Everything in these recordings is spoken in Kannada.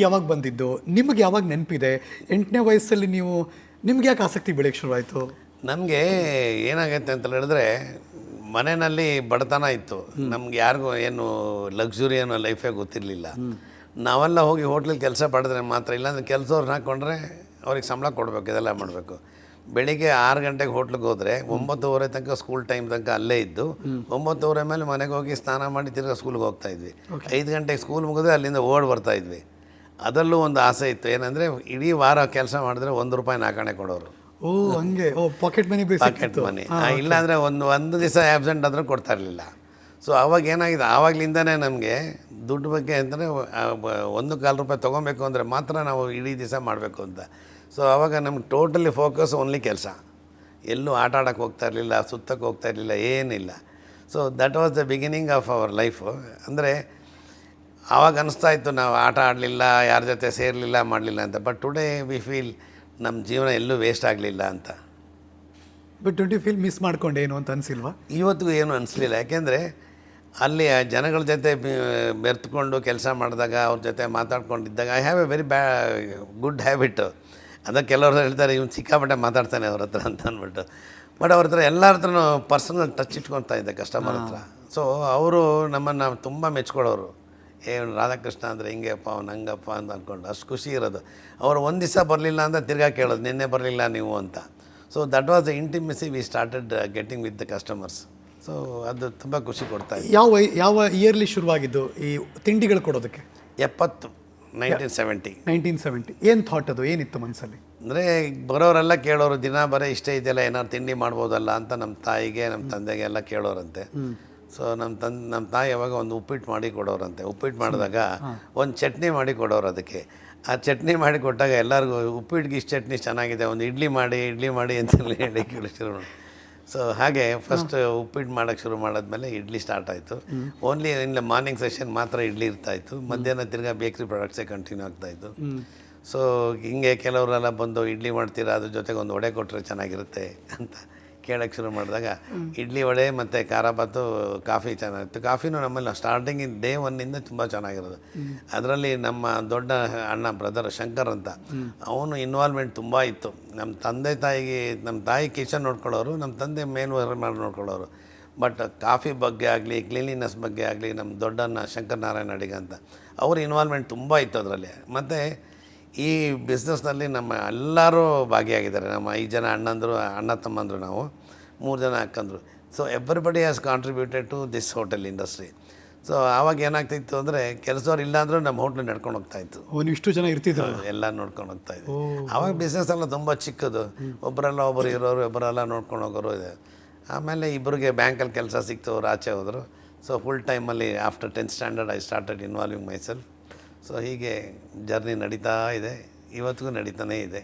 ಯಾವಾಗ ಬಂದಿದ್ದು? ನಿಮಗೆ ಯಾವಾಗ ನೆನಪಿದೆ? ಎಂಟನೇ ವಯಸ್ಸಲ್ಲಿ ನೀವು ನಿಮ್ಗೆ ಯಾಕೆ ಆಸಕ್ತಿ ಬೆಳೆಯಕ್ಕೆ ಶುರುವಾಯಿತು? ನಮಗೆ ಏನಾಗೈತೆ ಅಂತ ಹೇಳಿದ್ರೆ ಮನೆಯಲ್ಲಿ ಬಡತನ ಇತ್ತು. ನಮ್ಗೆ ಯಾರಿಗೂ ಏನು ಲಕ್ಸುರಿ ಅನ್ನೋ ಲೈಫೇ ಗೊತ್ತಿರಲಿಲ್ಲ. ನಾವೆಲ್ಲ ಹೋಗಿ ಹೋಟ್ಲಲ್ಲಿ ಕೆಲಸ ಪಡೆದ್ರೆ ಮಾತ್ರ ಇಲ್ಲಾಂದ್ರೆ ಕೆಲಸವ್ರನ್ನ ಹಾಕ್ಕೊಂಡ್ರೆ ಅವ್ರಿಗೆ ಸಂಬಳ ಕೊಡಬೇಕು ಇದೆಲ್ಲ ಮಾಡಬೇಕು. ಬೆಳಿಗ್ಗೆ ಆರು ಗಂಟೆಗೆ ಹೋಟ್ಲಿಗೆ ಹೋದರೆ ಒಂಬತ್ತುವರೆ ತನಕ ಸ್ಕೂಲ್ ಟೈಮ್ ತನಕ ಅಲ್ಲೇ ಇದ್ದು ಒಂಬತ್ತುವರೆ ಮೇಲೆ ಮನೆಗೆ ಹೋಗಿ ಸ್ನಾನ ಮಾಡಿ ತಿರ್ಗಾ ಸ್ಕೂಲ್ಗೆ ಹೋಗ್ತಾ ಇದ್ವಿ. ಐದು ಗಂಟೆಗೆ ಸ್ಕೂಲ್ ಮುಗಿದ್ರೆ ಅಲ್ಲಿಂದ ಓಡ್ ಬರ್ತಾ ಇದ್ವಿ. ಅದರಲ್ಲೂ ಒಂದು ಆಸೆ ಇತ್ತು. ಏನಂದರೆ ಇಡೀ ವಾರ ಕೆಲಸ ಮಾಡಿದ್ರೆ ಒಂದು ರೂಪಾಯಿ ನಾಲ್ಕಣೆ ಕೊಡೋರು. ಓ ಹಂಗೆ. ಓ ಪಾಕೆಟ್ ಮನಿ ಪಾಕೆಟ್ ಮನಿ ಇಲ್ಲಾಂದರೆ ಒಂದು ಒಂದು ದಿವಸ ಆ್ಯಬ್ಸೆಂಟ್ ಆದರೂ ಕೊಡ್ತಾ ಇರಲಿಲ್ಲ. ಸೊ ಅವಾಗ ಏನಾಗಿದೆ? ಆವಾಗಲಿಂದನೇ ನಮಗೆ ದುಡ್ಡು ಬಗ್ಗೆ ಅಂದರೆ ಒಂದು ಕಾಲು ರೂಪಾಯಿ ತೊಗೊಬೇಕು ಅಂದರೆ ಮಾತ್ರ ನಾವು ಇಡೀ ದಿವಸ ಮಾಡಬೇಕು ಅಂತ. ಸೊ ಅವಾಗ ನಮ್ಗೆ ಟೋಟಲಿ ಫೋಕಸ್ ಓನ್ಲಿ ಕೆಲಸ. ಎಲ್ಲೂ ಆಟ ಆಡೋಕೆ ಹೋಗ್ತಾ ಇರಲಿಲ್ಲ ಸುತ್ತಕ್ಕೆ ಹೋಗ್ತಾ ಇರಲಿಲ್ಲ ಏನಿಲ್ಲ. So that was the beginning of our life ಅಂದರೆ ಆವಾಗ ಅನಿಸ್ತಾ ಇತ್ತು ನಾವು ಆಟ ಆಡಲಿಲ್ಲ ಯಾರ ಜೊತೆ ಸೇರಲಿಲ್ಲ ಮಾಡಲಿಲ್ಲ ಅಂತ. ಬಟ್ ಟುಡೇ ವಿ ಫೀಲ್ ನಮ್ಮ ಜೀವನ ಎಲ್ಲೂ ವೇಸ್ಟ್ ಆಗಲಿಲ್ಲ ಅಂತ. ಬಟ್ ಟ್ವೆಂಟಿ ಫೀಲ್ ಮಿಸ್ ಮಾಡ್ಕೊಂಡೇನು ಅಂತ ಅನ್ಸಿಲ್ವಾ? ಇವತ್ತಿಗೂ ಏನು ಅನಿಸ್ಲಿಲ್ಲ. ಯಾಕೆಂದರೆ ಅಲ್ಲಿ ಆ ಜನಗಳ ಜೊತೆ ಬೆರ್ತ್ಕೊಂಡು ಕೆಲಸ ಮಾಡಿದಾಗ ಅವ್ರ ಜೊತೆ ಮಾತಾಡ್ಕೊಂಡಿದ್ದಾಗ ಐ ಹ್ಯಾವ್ ಎ ವೆರಿ ಬ್ಯಾ ಗುಡ್ ಹ್ಯಾಬಿಟ್ ಅದಕ್ಕೆ ಕೆಲವರು ಹೇಳ್ತಾರೆ ಇವ್ನು ಸಿಕ್ಕಾಪಟ್ಟೆ ಮಾತಾಡ್ತಾನೆ ಅವ್ರ ಹತ್ರ ಅಂತ ಅಂದ್ಬಿಟ್ಟು. ಬಟ್ ಅವ್ರ ಹತ್ರ ಎಲ್ಲರ ಹತ್ರನೂ ಪರ್ಸನಲ್ ಟಚ್ ಇಟ್ಕೊತಾ ಇದ್ದೆ ಕಸ್ಟಮರ್ ಹತ್ರ. ಸೊ ಅವರು ನಮ್ಮನ್ನು ತುಂಬ ಮೆಚ್ಕೊಳ್ಳೋರು ಏ ರಾಧಾಕೃಷ್ಣ ಅಂದರೆ ಹಿಂಗೆಪ್ಪ ಅವ್ನು ಹಂಗಪ್ಪ ಅಂತ ಅಂದ್ಕೊಂಡು ಅಷ್ಟು ಖುಷಿ ಇರೋದು. ಅವ್ರು ಒಂದು ದಿವಸ ಬರಲಿಲ್ಲ ಅಂತ ತಿರ್ಗಾ ಕೇಳೋದು ನಿನ್ನೆ ಬರಲಿಲ್ಲ ನೀವು ಅಂತ. So that was the intimacy we started getting with the customers so ಅದು ತುಂಬ ಖುಷಿ ಕೊಡ್ತಾ ಇದೆ ಯಾವ ಯಾವ ಇಯರ್ಲಿ ಶುರುವಾಗಿದ್ದು ಈ ತಿಂಡಿಗಳು ಕೊಡೋದಕ್ಕೆ? ಎಪ್ಪತ್ತು ನೈನ್ಟೀನ್ ಸೆವೆಂಟಿ ನೈನ್ಟೀನ್ ಸೆವೆಂಟಿ ಏನು ಥಾಟ್ ಅದು? ಏನಿತ್ತು ಮನಸ್ಸಲ್ಲಿ ಅಂದರೆ ಬರೋರೆಲ್ಲ ಕೇಳೋರು ದಿನ ಬರೀ ಇಷ್ಟೇ ಇದೆಯಲ್ಲ ಏನಾದ್ರು ತಿಂಡಿ ಮಾಡ್ಬೋದಲ್ಲ? ಅಂತ ನಮ್ಮ ತಾಯಿಗೆ ನಮ್ಮ ತಂದೆಗೆ ಎಲ್ಲ ಕೇಳೋರಂತೆ ಸೊ ನಮ್ಮ ತನ್ ನಮ್ಮ ತಾಯಿ ಯಾವಾಗ ಒಂದು ಉಪ್ಪಿಟ್ಟು ಮಾಡಿ ಕೊಡೋರಂತೆ. ಉಪ್ಪಿಟ್ಟು ಮಾಡಿದಾಗ ಒಂದು ಚಟ್ನಿ ಮಾಡಿ ಕೊಡೋರು ಅದಕ್ಕೆ. ಆ ಚಟ್ನಿ ಮಾಡಿ ಕೊಟ್ಟಾಗ ಎಲ್ಲರಿಗೂ ಉಪ್ಪಿಟ್ಟಿಗೆ ಇಷ್ಟು ಚಟ್ನಿ ಚೆನ್ನಾಗಿದೆ ಒಂದು ಇಡ್ಲಿ ಮಾಡಿ ಇಡ್ಲಿ ಮಾಡಿ ಅಂತ ಹೇಳಿ ಕೇಳಿ ಶುರು ಮಾಡಿ ಸೊ ಹಾಗೆ ಫಸ್ಟ್ ಉಪ್ಪಿಟ್ಟು ಮಾಡೋಕ್ಕೆ ಶುರು ಮಾಡಿದ್ಮೇಲೆ ಇಡ್ಲಿ ಸ್ಟಾರ್ಟ್ ಆಯಿತು. ಓನ್ಲಿ ಇಲ್ಲ ಮಾರ್ನಿಂಗ್ ಸೆಷನ್ ಮಾತ್ರ ಇಡ್ಲಿ ಇರ್ತಾಯಿತ್ತು. ಮಧ್ಯಾಹ್ನ ತಿರ್ಗಾ ಬೇಕ್ರಿ ಪ್ರಾಡಕ್ಟ್ಸೇ ಕಂಟಿನ್ಯೂ ಆಗ್ತಾಯಿತ್ತು. ಸೊ ಹಿಂಗೆ ಕೆಲವರೆಲ್ಲ ಬಂದು ಇಡ್ಲಿ ಮಾಡ್ತೀರಾ ಅದ್ರ ಜೊತೆಗೆ ಒಂದು ವಡೆ ಕೊಟ್ಟರೆ ಚೆನ್ನಾಗಿರುತ್ತೆ ಅಂತ. ಕೇಳೋಕ್ಕೆ ಶುರು ಮಾಡಿದಾಗ, ಇಡ್ಲಿ ವಡೆ ಮತ್ತು ಖಾರ ಕಾಫಿ ಚೆನ್ನಾಗಿತ್ತು ಕಾಫಿನೂ ನಮ್ಮಲ್ಲಿ ಸ್ಟಾರ್ಟಿಂಗ್ ಡೇ ಒನ್ನಿಂದ ತುಂಬ ಚೆನ್ನಾಗಿರೋದು. ಅದರಲ್ಲಿ ನಮ್ಮ ದೊಡ್ಡ ಅಣ್ಣ ಬ್ರದರ್ ಶಂಕರ್ ಅಂತ, ಅವನು ಇನ್ವಾಲ್ವ್ಮೆಂಟ್ ತುಂಬ ಇತ್ತು. ನಮ್ಮ ತಂದೆ ತಾಯಿಗೆ, ನಮ್ಮ ತಾಯಿ ಕಿಚನ್ ನೋಡ್ಕೊಳ್ಳೋರು, ನಮ್ಮ ತಂದೆ ಮೇಲ್ವರ್ ಮಾಡಿ ನೋಡ್ಕೊಳ್ಳೋರು. ಬಟ್ ಕಾಫಿ ಬಗ್ಗೆ ಆಗಲಿ ಕ್ಲೀನ್ಲಿನೆಸ್ ಬಗ್ಗೆ ಆಗಲಿ, ನಮ್ಮ ದೊಡ್ಡಣ್ಣ ಶಂಕರ್ ನಾರಾಯಣ ಅಡಿಗ ಅಂತ, ಅವ್ರ ಇನ್ವಾಲ್ವ್ಮೆಂಟ್ ತುಂಬ ಇತ್ತು ಅದರಲ್ಲಿ. ಮತ್ತು ಈ ಬಿಸ್ನೆಸ್ನಲ್ಲಿ ನಮ್ಮ ಎಲ್ಲರೂ ಭಾಗಿಯಾಗಿದ್ದಾರೆ. ನಮ್ಮ ಐದು ಜನ ಅಣ್ಣಂದರು ಅಣ್ಣ ತಮ್ಮಂದರು ನಾವು ಮೂರು ಜನ ಅಕ್ಕಂದರು. So everybody has contributed to this hotel industry so ಆವಾಗ ಏನಾಗ್ತಿತ್ತು ಅಂದರೆ ಕೆಲಸವ್ರು ಇಲ್ಲಾಂದರೂ ನಮ್ಮ ಹೋಟ್ಲು ನಡ್ಕೊಂಡು ಹೋಗ್ತಾಯಿತ್ತು ಇಷ್ಟು ಜನ ಇರ್ತಿದ್ರು? ಎಲ್ಲ ನೋಡ್ಕೊಂಡು ಹೋಗ್ತಾ ಇದ್ದರು ಆವಾಗ ಬಿಸ್ನೆಸ್ ಎಲ್ಲ ತುಂಬ ಚಿಕ್ಕದು. ಒಬ್ಬರೆಲ್ಲ ಒಬ್ಬರು ಇರೋರು ಒಬ್ಬರೆಲ್ಲ ನೋಡ್ಕೊಂಡು ಹೋಗೋರು ಇದೆ. ಆಮೇಲೆ ಇಬ್ಬರಿಗೆ ಬ್ಯಾಂಕಲ್ಲಿ ಕೆಲಸ ಸಿಕ್ತು ಅವ್ರು ಆಚೆ ಹೋದರು. ಸೊ ಫುಲ್ ಟೈಮಲ್ಲಿ after tenth standard I started involving myself so ಹೀಗೆ ಜರ್ನಿ ನಡೀತಾ ಇದೆ. ಇವತ್ತಿಗೂ ನಡೀತಾನೇ ಇದೆ.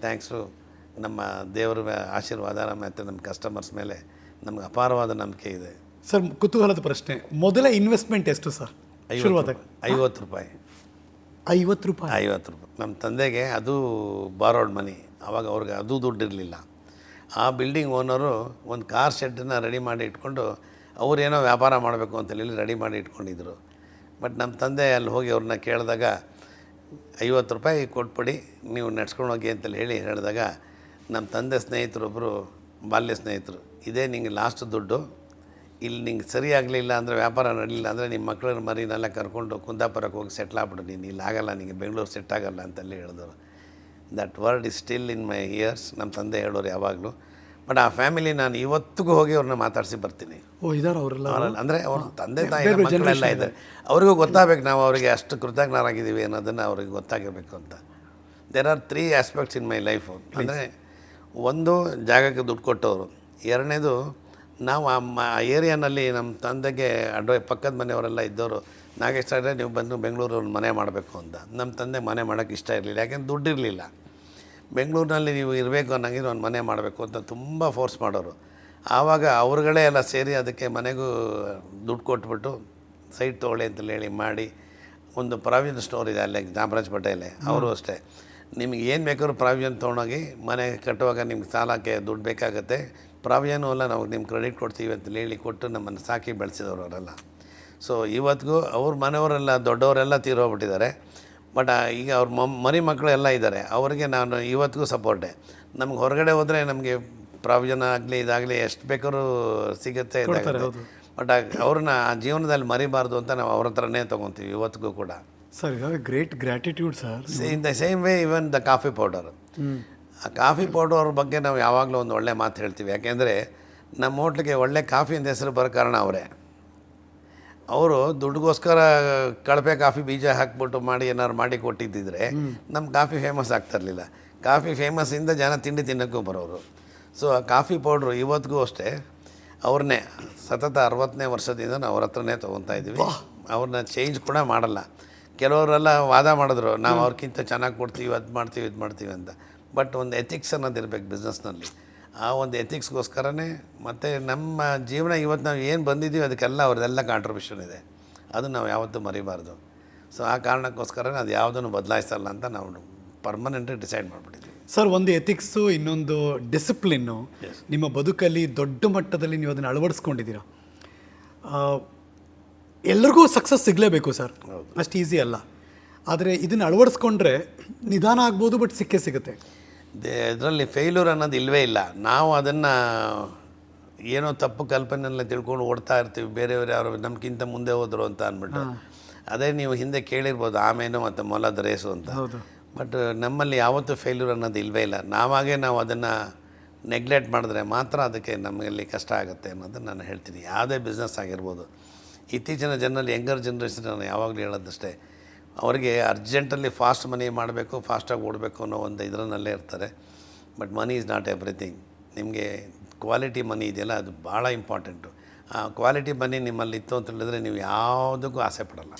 ಥ್ಯಾಂಕ್ಸು ನಮ್ಮ ದೇವರ ಆಶೀರ್ವಾದ ಮತ್ತು ನಮ್ಮ ಕಸ್ಟಮರ್ಸ್ ಮೇಲೆ ನಮ್ಗೆ ಅಪಾರವಾದ ನಂಬಿಕೆ ಇದೆ. ಸರ್ ಕುತೂಹಲದ ಪ್ರಶ್ನೆ. ಮೊದಲ ಇನ್ವೆಸ್ಟ್ಮೆಂಟ್ ಎಷ್ಟು ಸರ್? ಶುರುವಾದಾಗ. ಐವತ್ತು ರೂಪಾಯಿ. ಐವತ್ತು ರೂಪಾಯಿ. ಐವತ್ತು ರೂಪಾಯಿ. ನಮ್ಮ ತಂದೆಗೆ ಅದು ಬಾರೋಡ್ ಮನಿ ಅವಾಗ ಅವ್ರಿಗೆ ಅದು ದುಡ್ಡು ಇರಲಿಲ್ಲ ಆ ಬಿಲ್ಡಿಂಗ್ ಓನರು ಒಂದು ಕಾರ್ ಶೆಡ್ಡನ್ನು ರೆಡಿ ಮಾಡಿ ಇಟ್ಕೊಂಡು ಅವ್ರೇನೋ ವ್ಯಾಪಾರ ಮಾಡಬೇಕು ಅಂತೇಳಿ ರೆಡಿ ಮಾಡಿ ಇಟ್ಕೊಂಡಿದ್ರು. ಬಟ್ ನಮ್ಮ ತಂದೆ ಅಲ್ಲಿ ಹೋಗಿ ಅವ್ರನ್ನ ಕೇಳಿದಾಗ, ಐವತ್ತು ರೂಪಾಯಿ ಕೊಟ್ಬಿಡಿ, ನೀವು ನಡ್ಸ್ಕೊಂಡು ಹೋಗಿ ಅಂತೇಳಿ ಹೇಳಿ ಹೇಳಿದಾಗ, ನಮ್ಮ ತಂದೆ ಸ್ನೇಹಿತರೊಬ್ಬರು ಬಾಲ್ಯ ಸ್ನೇಹಿತರು. ಇದೇ ನಿಂಗೆ ಲಾಸ್ಟ್ ದುಡ್ಡು. ಇಲ್ಲಿ ನಿಂಗೆ ಸರಿ ಆಗಲಿಲ್ಲ ಅಂದರೆ ವ್ಯಾಪಾರ ನಡಲಿಲ್ಲ ಅಂದರೆ ನಿಮ್ಮ ಮಕ್ಕಳನ್ನ ಮರಿನೆಲ್ಲ ಕರ್ಕೊಂಡು ಕುಂದಾಪುರಕ್ಕೆ ಹೋಗಿ ಸೆಟ್ಲ್ ಆಗ್ಬಿಡು. ನೀನು ಇಲ್ಲಿ ಆಗಲ್ಲ ನಿಮಗೆ ಬೆಂಗಳೂರು ಸೆಟ್ ಆಗಲ್ಲ ಅಂತಲ್ಲಿ ಹೇಳಿದರು. That word is still in my ears ನಮ್ಮ ತಂದೆ ಹೇಳೋರು ಯಾವಾಗಲೂ ಬಟ್ ಆ ಫ್ಯಾಮಿಲಿ ನಾನು ಇವತ್ತಿಗೂ ಹೋಗಿ ಅವ್ರನ್ನ ಮಾತಾಡಿಸಿ ಬರ್ತೀನಿ. ಓ ಇದಾರೆ ಅವರೆಲ್ಲ? ಅಂದರೆ ಅವ್ರ ತಂದೆ ತಾಯಿ ಮಕ್ಕಳೆಲ್ಲ ಇದ್ದಾರೆ. ಅವ್ರಿಗೂ ಗೊತ್ತಾಗಬೇಕು ನಾವು ಅವರಿಗೆ ಅಷ್ಟು ಕೃತಜ್ಞರಾಗಿದ್ದೀವಿ ಅನ್ನೋದನ್ನು ಅವ್ರಿಗೆ ಗೊತ್ತಾಗಬೇಕು ಅಂತ. There are three aspects in my life ಅಂದರೆ ಒಂದು ಜಾಗಕ್ಕೆ ದುಡ್ಡು ಕೊಟ್ಟವರು. ಎರಡನೇದು ನಾವು ಆ ಮ ಏರಿಯಾನಲ್ಲಿ ನಮ್ಮ ತಂದೆಗೆ ಅಡ್ವ ಪಕ್ಕದ ಮನೆಯವರೆಲ್ಲ ಇದ್ದವರು ನಾಗೇಶ್ ಸಾಡ್ರೆ ನೀವು ಬಂದು ಬೆಂಗಳೂರಲ್ಲಿ ಮನೆ ಮಾಡಬೇಕು ಅಂತ. ನಮ್ಮ ತಂದೆ ಮನೆ ಮಾಡೋಕ್ಕೆ ಇಷ್ಟ ಇರಲಿಲ್ಲ ಯಾಕೆಂದ್ರೆ ದುಡ್ಡು ಇರಲಿಲ್ಲ. ಬೆಂಗಳೂರಿನಲ್ಲಿ ನೀವು ಇರಬೇಕು ಅನ್ನಂಗಿದ್ರೆ ಒಂದು ಮನೆ ಮಾಡಬೇಕು ಅಂತ ತುಂಬ ಫೋರ್ಸ್ ಮಾಡೋರು. ಆವಾಗ ಅವ್ರುಗಳೇ ಎಲ್ಲ ಸೇರಿ ಅದಕ್ಕೆ ಮನೆಗೂ ದುಡ್ಡು ಕೊಟ್ಬಿಟ್ಟು ಸೈಟ್ ತೊಗೊಳ್ಳಿ ಅಂತೇಳಿ ಹೇಳಿ ಮಾಡಿ ಒಂದು ಪ್ರಾವಿಷನ್ ಸ್ಟೋರ್ ಇದೆ ಅಲ್ಲೇ ಚಾಮರಾಜಪೇಟೆಯಲ್ಲೇ ಅವರು ಅಷ್ಟೇ. ನಿಮಗೆ ಏನು ಬೇಕಾದ್ರೂ ಪ್ರಾವಿಷನ್ ತೊಗೊಂಡೋಗಿ ಮನೆ ಕಟ್ಟುವಾಗ ನಿಮ್ಗೆ ಸಾಲಕ್ಕೆ ದುಡ್ಡು ಬೇಕಾಗುತ್ತೆ. ಪ್ರಾವಿಷನು ಎಲ್ಲ ನಾವು ನಿಮ್ಗೆ ಕ್ರೆಡಿಟ್ ಕೊಡ್ತೀವಿ ಅಂತ ಹೇಳಿ ಕೊಟ್ಟು ನಮ್ಮನ್ನು ಸಾಕಿ ಬೆಳೆಸಿದವರು ಅವರೆಲ್ಲ. ಸೊ ಇವತ್ತಿಗೂ ಅವ್ರ ಮನೆಯವರೆಲ್ಲ ದೊಡ್ಡವರೆಲ್ಲ ತೀರೋಗ್ಬಿಟ್ಟಿದ್ದಾರೆ ಬಟ್ ಈಗ ಅವ್ರ ಮ ಮರಿ ಮಕ್ಕಳು ಎಲ್ಲ ಇದ್ದಾರೆ. ಅವರಿಗೆ ನಾನು ಇವತ್ತಿಗೂ ಸಪೋರ್ಟೆ ನಮ್ಗೆ ಹೊರಗಡೆ ಹೋದರೆ ನಮಗೆ ಪ್ರಾವಿಜನ ಆಗಲಿ ಇದಾಗಲಿ ಎಷ್ಟು ಬೇಕಾದ್ರೂ ಸಿಗುತ್ತೆ ಇದಾಗುತ್ತೆ. ಬಟ್ ಅವ್ರನ್ನ ಆ ಜೀವನದಲ್ಲಿ ಮರಿಬಾರ್ದು ಅಂತ ನಾವು ಅವ್ರ ಹತ್ರನೇ ತೊಗೊತೀವಿ ಇವತ್ತಿಗೂ ಕೂಡ. Sir great gratitude sir. In the same way even the coffee powder ಆ ಕಾಫಿ ಪೌಡರ್ ಬಗ್ಗೆ ನಾವು ಯಾವಾಗಲೂ ಒಂದು ಒಳ್ಳೆ ಮಾತು ಹೇಳ್ತೀವಿ. ಯಾಕೆಂದರೆ ನಮ್ಮ ಹೋಟ್ಲಿಗೆ ಒಳ್ಳೆ ಕಾಫಿ ಅಂತ ಹೆಸರು ಬರೋ ಕಾರಣ ಅವರೇ. ಅವರು ದುಡ್ಡುಗೋಸ್ಕರ ಕಳಪೆ ಕಾಫಿ ಬೀಜ ಹಾಕ್ಬಿಟ್ಟು ಮಾಡಿ ಏನಾದ್ರು ಮಾಡಿ ಕೊಟ್ಟಿದ್ದಿದ್ರೆ ನಮ್ಮ ಕಾಫಿ ಫೇಮಸ್ ಆಗ್ತಿರ್ಲಿಲ್ಲ. ಕಾಫಿ ಫೇಮಸ್ಸಿಂದ ಜನ ತಿಂಡಿ ತಿನ್ನೋಕ್ಕೂ ಬರೋರು. ಸೊ ಆ ಕಾಫಿ ಪೌಡ್ರು ಇವತ್ತಿಗೂ ಅಷ್ಟೇ. ಅವ್ರನ್ನೇ ಸತತ ಅರವತ್ತನೇ ವರ್ಷದಿಂದ ನಾವು ಅವ್ರ ಹತ್ರನೇ ತೊಗೊತಾ ಇದ್ದೀವಿ. ಅವ್ರನ್ನ ಚೇಂಜ್ ಕೂಡ ಮಾಡಲ್ಲ. ಕೆಲವರೆಲ್ಲ ವಾದ ಮಾಡಿದ್ರು ನಾವು ಅವ್ರಿಗಿಂತ ಚೆನ್ನಾಗಿ ಕೊಡ್ತೀವಿ ಅದು ಮಾಡ್ತೀವಿ ಇದು ಮಾಡ್ತೀವಿ ಅಂತ. ಬಟ್ ಒಂದು ಎಥಿಕ್ಸ್ ಅನ್ನೋದು ಇರ್ಬೇಕು ಬಿಸ್ನೆಸ್ನಲ್ಲಿ ಆ ಒಂದು ಎಥಿಕ್ಸ್ಗೋಸ್ಕರನೇ ಮತ್ತು ನಮ್ಮ ಜೀವನ ಇವತ್ತು ನಾವು ಏನು ಬಂದಿದ್ದೀವಿ ಅದಕ್ಕೆಲ್ಲ ಅವ್ರದ್ದೆಲ್ಲ ಕಾಂಟ್ರಿಬ್ಯೂಷನ್ ಇದೆ. ಅದನ್ನು ನಾವು ಯಾವತ್ತೂ ಮರಿಬಾರ್ದು. ಸೊ ಆ ಕಾರಣಕ್ಕೋಸ್ಕರನೇ ಅದು ಯಾವುದನ್ನು ಬದಲಾಯಿಸಲ್ಲ ಅಂತ ನಾವು ಪರ್ಮನೆಂಟ್ ಡಿಸೈಡ್ ಮಾಡಿಬಿಟ್ಟಿದ್ವಿ ಸರ್ ಒಂದು ಎಥಿಕ್ಸು ಇನ್ನೊಂದು ಡಿಸಿಪ್ಲಿನ್ನು ನಿಮ್ಮ ಬದುಕಲ್ಲಿ ದೊಡ್ಡ ಮಟ್ಟದಲ್ಲಿ ನೀವು ಅದನ್ನು ಅಳವಡಿಸ್ಕೊಂಡಿದ್ದೀರಾ? ಎಲ್ರಿಗೂ ಸಕ್ಸಸ್ ಸಿಗಲೇಬೇಕು ಸರ್ ಅಷ್ಟು ಈಸಿ ಅಲ್ಲ. ಆದರೆ ಇದನ್ನು ಅಳವಡಿಸ್ಕೊಂಡ್ರೆ ನಿಧಾನ ಆಗ್ಬೋದು ಬಟ್ ಸಿಕ್ಕೇ ಸಿಗುತ್ತೆ. ಇದರಲ್ಲಿ ಫೇಲ್ಯೂರ್ ಅನ್ನೋದು ಇಲ್ಲವೇ ಇಲ್ಲ. ನಾವು ಅದನ್ನು ಏನೋ ತಪ್ಪು ಕಲ್ಪನೆಲ್ಲ ತಿಳ್ಕೊಂಡು ಓಡ್ತಾ ಇರ್ತೀವಿ. ಬೇರೆಯವರು ಯಾರು ನಮ್ಗಿಂತ ಮುಂದೆ ಹೋದರು ಅಂತ ಅಂದ್ಬಿಟ್ಟು. ಅದೇ ನೀವು ಹಿಂದೆ ಕೇಳಿರ್ಬೋದು ಆಮೇನು ಮತ್ತು ಮೊಲದ ರೇಸು ಅಂತ. ಬಟ್ ನಮ್ಮಲ್ಲಿ ಯಾವತ್ತೂ ಫೇಲ್ಯೂರ್ ಅನ್ನೋದು ಇಲ್ಲವೇ ಇಲ್ಲ. ನಾವಾಗೇ ನಾವು ಅದನ್ನು ನೆಗ್ಲೆಕ್ಟ್ ಮಾಡಿದ್ರೆ ಮಾತ್ರ ಅದಕ್ಕೆ ನಮಗಲ್ಲಿ ಕಷ್ಟ ಆಗುತ್ತೆ ಅನ್ನೋದನ್ನು ನಾನು ಹೇಳ್ತೀನಿ. ಯಾವುದೇ ಬಿಸ್ನೆಸ್ ಆಗಿರ್ಬೋದು. ಇತ್ತೀಚಿನ ಜನರಲ್ಲಿ ಯಂಗರ್ ಜನ್ರೇಷನ್ ನಾನು ಯಾವಾಗಲೂ ಹೇಳೋದಷ್ಟೇ. ಅವರಿಗೆ ಅರ್ಜೆಂಟಲ್ಲಿ ಫಾಸ್ಟ್ ಮನಿ ಮಾಡಬೇಕು, ಫಾಸ್ಟಾಗಿ ಓಡಬೇಕು ಅನ್ನೋ ಒಂದು ಇದರಲ್ಲೇ ಇರ್ತಾರೆ. But money is not everything. ನಿಮಗೆ ಕ್ವಾಲಿಟಿ ಮನಿ ಇದೆಯಲ್ಲ, ಅದು ಭಾಳ ಇಂಪಾರ್ಟೆಂಟು. ಆ ಕ್ವಾಲಿಟಿ ಮನಿ ನಿಮ್ಮಲ್ಲಿ ಇತ್ತು ಅಂತ ಹೇಳಿದ್ರೆ ನೀವು ಯಾವುದಕ್ಕೂ ಆಸೆ ಪಡಲ್ಲ.